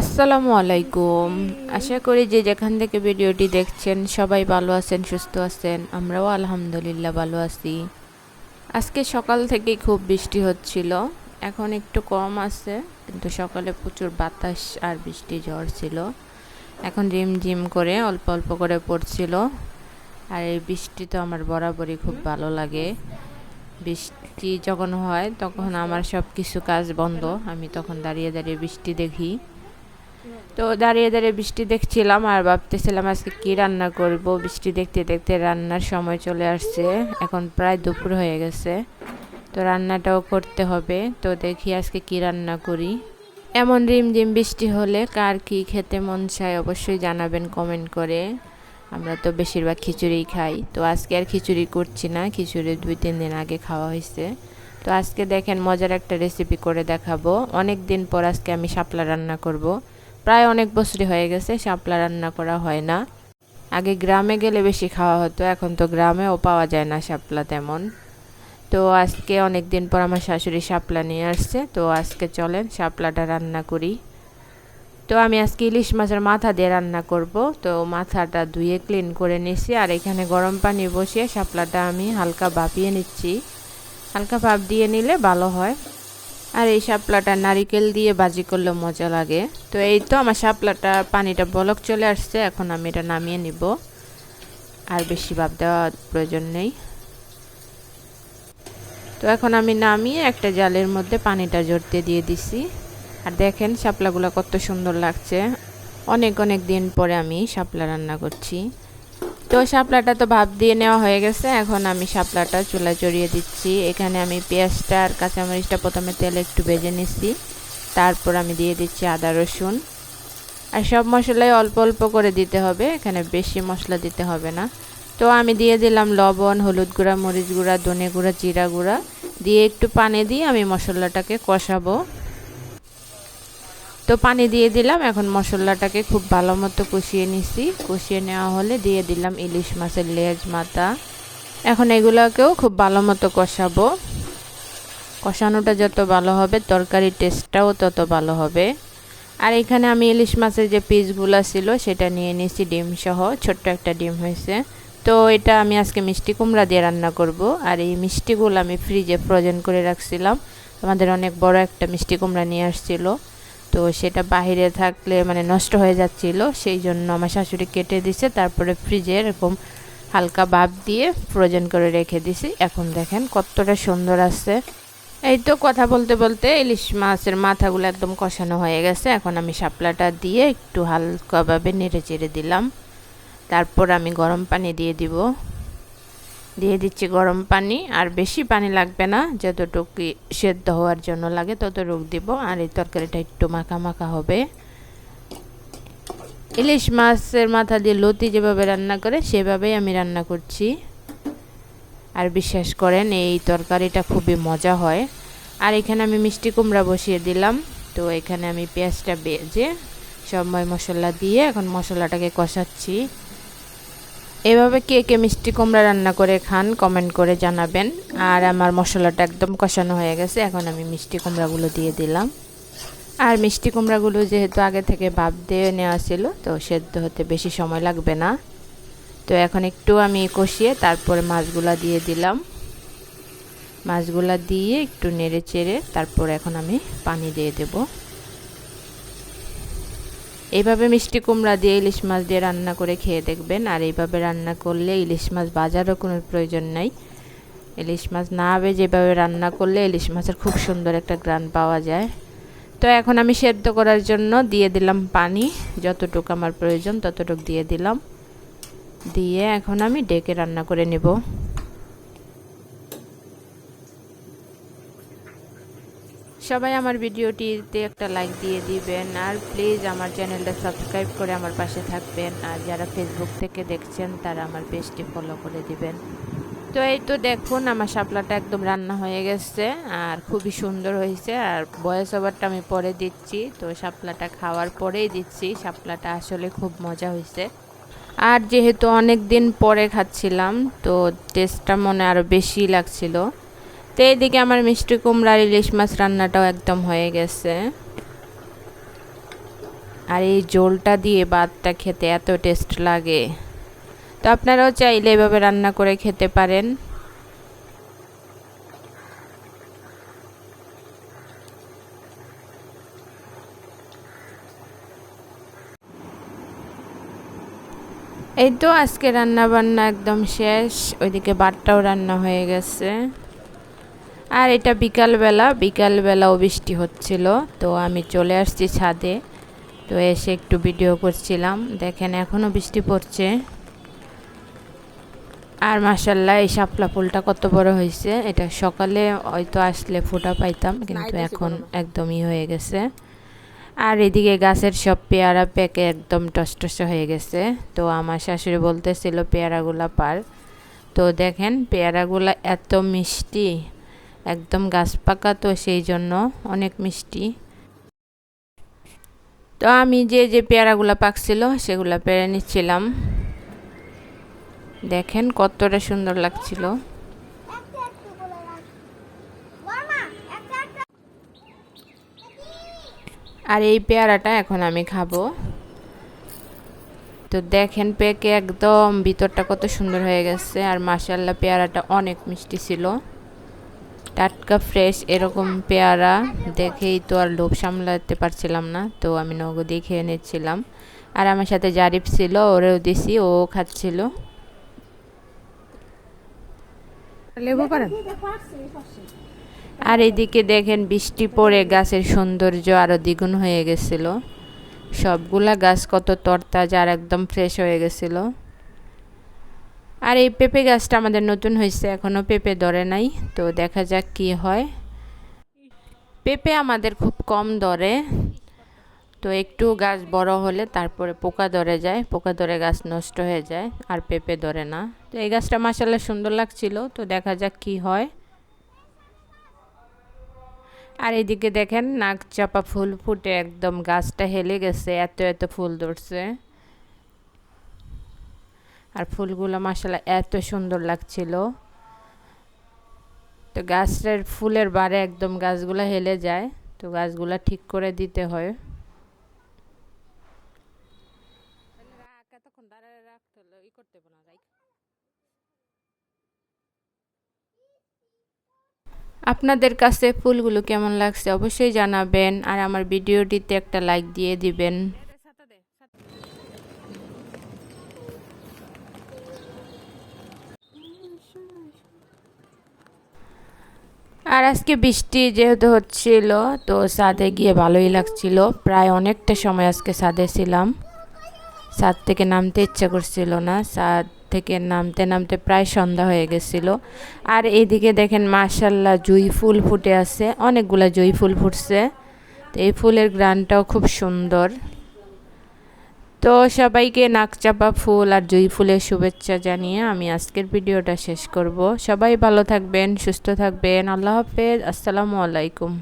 আসসালামু আলাইকুম। আশা করি যে যেখান থেকে ভিডিওটি দেখছেন, সবাই ভালো আছেন, সুস্থ আছেন। আমরাও আলহামদুলিল্লাহ ভালো আছি। আজকে সকাল থেকেই খুব বৃষ্টি হচ্ছিল। এখন একটু কম আছে, কিন্তু সকালে প্রচুর বাতাস আর বৃষ্টি ঝড় ছিল। এখন রিম ঝিম করে, অল্প অল্প করে পড়ছিল। আর এই বৃষ্টি তো আমার বরাবরই খুব ভালো লাগে। বৃষ্টি যখন হয়, তখন আমার সব কিছু কাজ বন্ধ। আমি তখন দাঁড়িয়ে দাঁড়িয়ে বৃষ্টি দেখি। তো দাঁড়িয়ে দাঁড়িয়ে বৃষ্টি দেখছিলাম আর ভাবতেছিলাম আজকে কি রান্না করব। বৃষ্টি দেখতে দেখতে রান্নার সময় চলে আসছে। এখন প্রায় দুপুর হয়ে গেছে। তো রান্নাটাও করতে হবে। তো দেখি আজকে কি রান্না করি। এমন রিমঝিম বৃষ্টি হলে কার কি খেতে মন চায় অবশ্যই জানাবেন কমেন্ট করে। আমরা তো বেশিরভাগ খিচুড়ি খাই। তো আজকে আর খিচুড়ি করছি না। খিচুড়ি দুই, তিন দিন আগে খাওয়া হয়েছে। তো আজকে দেখেন মজার একটা রেসিপি করে দেখাবো। অনেক দিন পর আজকে আমি শাপলা রান্না করব। প্রায় অনেক বছরই হয়ে গেছে, শাপলা রান্না করা হয় না। আগে গ্রামে গেলে বেশি খাওয়া হতো, এখন তো গ্রামেও পাওয়া যায় না শাপলা তেমন। তো আজকে অনেক দিন পর আমার শাশুড়ি শাপলা নিয়ে আসছে, তো আজকে চলেন শাপলাটা রান্না করি। তো আমি আজকে ইলিশ মাছের মাথা দিয়ে রান্না করব, তো মাথাটা ধুয়ে ক্লিন করে নিছি আর এখানে গরম পানি বসিয়ে শাপলাটা আমি হালকা ভাপিয়ে নিচ্ছি। হালকা ভাপ দিয়ে নিলে ভালো হয়। আর এই শাপলাটা নারিকেল দিয়ে বাজি করলে মজা লাগে। তো এই তো আমার শাপলাটা, পানিটা বলক চলে আসছে, এখন আমি এটা নামিয়ে নিব। আর বেশি ভাব দেওয়ার প্রয়োজন নেই। তো এখন আমি নামিয়ে একটা জালের মধ্যে পানিটা জড়তে দিয়ে দিছি। আর দেখেন শাপলাগুলো কত সুন্দর লাগছে। অনেক অনেক দিন পরে আমি শাপলা রান্না করছি। তো শাপলাটা তো ভাপ দিয়ে নেওয়া হয়ে গেছে, এখন আমি শাপলাটা চুলা চড়িয়ে দিচ্ছি। এখানে আমি পেঁয়াজটা আর কাঁচামরিচটা প্রথমে তেলে একটু ভেজে নিচ্ছি। তারপর আমি দিয়ে দিচ্ছি আদা, রসুন। আর সব মশলাই অল্প অল্প করে দিতে হবে, এখানে বেশি মশলা দিতে হবে না। তো আমি দিয়ে দিলাম লবণ, হলুদ গুঁড়া, মরিচ গুঁড়া, ধনে গুঁড়া, জিরা গুঁড়া। দিয়ে একটু পানি দিয়ে আমি মশলাটাকে কষাবো। তো পানি দিয়ে দিলাম। এখন মশলাটাকে খুব ভালো মতো কষিয়ে নিছি। কষিয়ে নেওয়া হলে দিয়ে দিলাম ইলিশ মাছের লেজ মাথা। এখন এগুলোকেও খুব ভালো মতো কষাবো। কষানোটা যত ভালো হবে তরকারির টেস্টটাও তত ভালো হবে। আর এখানে আমি ইলিশ মাছের যে পিসগুলো ছিল, সেটা নিয়ে নিয়েছি ডিম সহ। ছোট্ট একটা ডিম হয়েছে। তো এটা আমি আজকে মিষ্টি কুমড়া দিয়ে রান্না করব। আর এই মিষ্টিগুলো আমি ফ্রিজে ফ্রোজেন করে রাখছিলাম। আমাদের অনেক বড় একটা মিষ্টি কুমড়া নিয়ে আসছিল। তো সেটা বাহিরে থাকলে মানে নষ্ট হয়ে যাচ্ছিল, সেই জন্য আমার শাশুড়ি কেটে দিছে, তারপরে ফ্রিজে এরকম হালকা ভাপ দিয়ে ফ্রোজেন করে রেখে দিছি। এখন দেখেন কতটা সুন্দর আছে এই তো কথা বলতে বলতে ইলিশ মাছের মাথাগুলো একদম কষানো হয়ে গেছে। এখন আমি শাপলাটা দিয়ে একটু হালকাভাবে নেড়ে চেড়ে দিলাম। তারপর আমি গরম পানি দিয়ে দিব। দিয়ে দিচ্ছি গরম পানি, আর বেশি পানি লাগবে না, যতটুকু সেদ্ধ হওয়ার জন্য লাগে তত ততটুকু দিব, আর এই তরকারিটা একটু মাখা মাখা হবে। ইলিশ মাছের মাথা দিয়ে লতি যেভাবে রান্না করে, সেভাবেই আমি রান্না করছি। আর বিশ্বাস করেন, এই তরকারিটা খুবই মজা হয়। আর এখানে আমি মিষ্টি কুমড়া বসিয়ে দিলাম, তো এখানে আমি পেঁয়াজটা বেজে সব মশলা দিয়ে এখন মশলাটাকে কষাচ্ছি। এভাবে কে কে মিষ্টি কুমড়া রান্না করে খান কমেন্ট করে জানাবেন। আর আমার মশলাটা একদম কষানো হয়ে গেছে, এখন আমি মিষ্টি কুমড়াগুলো দিয়ে দিলাম। আর মিষ্টি কুমড়াগুলো যেহেতু আগে থেকে ভাব দিয়ে নেওয়া ছিল, তো সেদ্ধ হতে বেশি সময় লাগবে না। তো এখন একটু আমি কষিয়ে তারপরে মাছগুলা দিয়ে দিলাম। মাছগুলা দিয়ে একটু নেড়ে চেড়ে তারপর এখন আমি পানি দিয়ে দেবো। এইভাবে মিষ্টি কুমড়া দিয়ে ইলিশ মাছ দিয়ে রান্না করে খেয়ে দেখবেন, আর এইভাবে রান্না করলে ইলিশ মাছ বাজারও কোনো প্রয়োজন নাই। ইলিশ মাছ না হবে যেভাবে রান্না করলে ইলিশ মাছের খুব সুন্দর একটা গ্রান পাওয়া যায়। তো এখন আমি সেদ্ধ করার জন্য দিয়ে দিলাম পানি, যতটুকু আমার প্রয়োজন ততটুকু দিয়ে দিলাম। দিয়ে এখন আমি ডেকে রান্না করে নেব। সবাই আমার ভিডিওটিতে একটা লাইক দিয়ে দিবেন। আর প্লিজ আমার চ্যানেলটা সাবস্ক্রাইব করে আমার পাশে থাকবেন। আর যারা ফেসবুক থেকে দেখছেন, তারা আমার পেজটি ফলো করে দিবেন। তো এই তো দেখুন, আমার শাপলাটা একদম রান্না হয়ে গেছে। আর খুবই সুন্দর হয়েছে। আর বয়স ওভারটা আমি পরে দিচ্ছি। তো শাপলাটা খাওয়ার পরেই দিচ্ছি। শাপলাটা আসলে খুব মজা হয়েছে। আর যেহেতু অনেক দিন পরে খাচ্ছিলাম, তো টেস্টটা মনে আরও বেশি লাগছিল। তো এইদিকে আমার মিষ্টি কুমড়ার ইলিশ মাছ রান্নাটাও একদম হয়ে গেছে। আর এই জোলটা দিয়ে ভাতটা খেতে এত টেস্ট লাগে। তো আপনারাও চাইলে এভাবে রান্না করে খেতে পারেন। এই তো আজকে রান্না বান্না একদম শেষ, ওইদিকে ভাতটাও রান্না হয়ে গেছে। আর এটা বিকালবেলা বিকালবেলাও বৃষ্টি হচ্ছিল। তো আমি চলে আসছি ছাদে। তো এসে একটু ভিডিও করছিলাম। দেখেন এখনও বৃষ্টি পড়ছে। আর মাসাল্লাহ এই শাপলা ফুলটা কত বড় হয়েছে। এটা সকালে হয়তো আসলে ফোটা পাইতাম কিন্তু এখন একদমই হয়ে গেছে। আর এদিকে গাছের সব পেয়ারা প্যাকে একদম টসটস হয়ে গেছে। তো আমার শাশুড়ি বলতেছিল পেয়ারাগুলা পার। তো দেখেন পেয়ারাগুলা এত মিষ্টি একদম গাছ পাকা তো সেই জন্য অনেক মিষ্টি। তো আমি যে যে পেয়ারাগুলো পাকছিল সেগুলো পেরে নিচ্ছিলাম। দেখেন কতটা সুন্দর লাগছিল। আর এই পেয়ারাটা এখন আমি খাব। তো দেখেন পেকে একদম ভিতরটা কত সুন্দর হয়ে গেছে। আর মাসাল্লাহ পেয়ারাটা অনেক মিষ্টি ছিল। টাটকা ফ্রেশ এরকম পেয়ারা দেখেই তো আর লোভ সামলাতে পারছিলাম না। তো আমি নগদই খেয়ে নিচ্ছিলাম। আর আমার সাথে জারিফ ছিল ওরেও দিছি ও খাচ্ছিল। লেবু পারেন আর এদিকে দেখেন বৃষ্টি পড়ে গাছের সৌন্দর্য আরও দ্বিগুণ হয়ে গেছিল। সবগুলা গাছ কত তরতাজা আর একদম ফ্রেশ হয়ে গেছিল। আর এই পেঁপে গাছটা আমাদের নতুন হয়েছে এখনও পেঁপে ধরে নাই, তো দেখা যাক কি হয়। পেঁপে আমাদের খুব কম ধরে, তো একটু গাছ বড় হলে তারপরে পোকা ধরে যায়, পোকা ধরে গাছ নষ্ট হয়ে যায়, আর পেঁপে ধরে না। তো এই গাছটা মাসাল্লাহ সুন্দর লাগছিল, তো দেখা যাক কি হয়। আর এদিকে দেখেন নাক চাপা ফুল ফুটে একদম গাছটা হেলে গেছে, এত এত ফুল ধরছে। আর ফুলগুলো মাসাল্লাহ এত সুন্দর লাগছিল। তো গাছের ফুলের বারে একদম গাছগুলো হেলে যায়, তো গাছগুলো ঠিক করে দিতে হয়। আপনাদের কাছে ফুলগুলো কেমন লাগছে অবশ্যই জানাবেন, আর আমার ভিডিওটিতে একটা লাইক দিয়ে দিবেন। আর আজকে বৃষ্টি যেহেতু হচ্ছিল, তো ছাদে গিয়ে ভালোই লাগছিল। প্রায় অনেকটা সময় আজকে ছাদে ছিলাম। ছাদ থেকে নামতে ইচ্ছা করছিল না। ছাদ থেকে নামতে নামতে প্রায় সন্ধ্যা হয়ে গেছিল। আর এইদিকে দেখেন মাশাল্লাহ জুই ফুল ফুটে আছে। অনেকগুলো জুই ফুল ফুটছে। তো এই ফুলের গ্রানটাও খুব সুন্দর। তো সবাইকে নাকচাপা ফুল আর জুই ফুলের শুভেচ্ছা জানিয়ে আমি আজকের ভিডিওটা শেষ করব। সবাই ভালো থাকবেন, সুস্থ থাকবেন। আল্লাহ হাফেজ। আসসালামু আলাইকুম।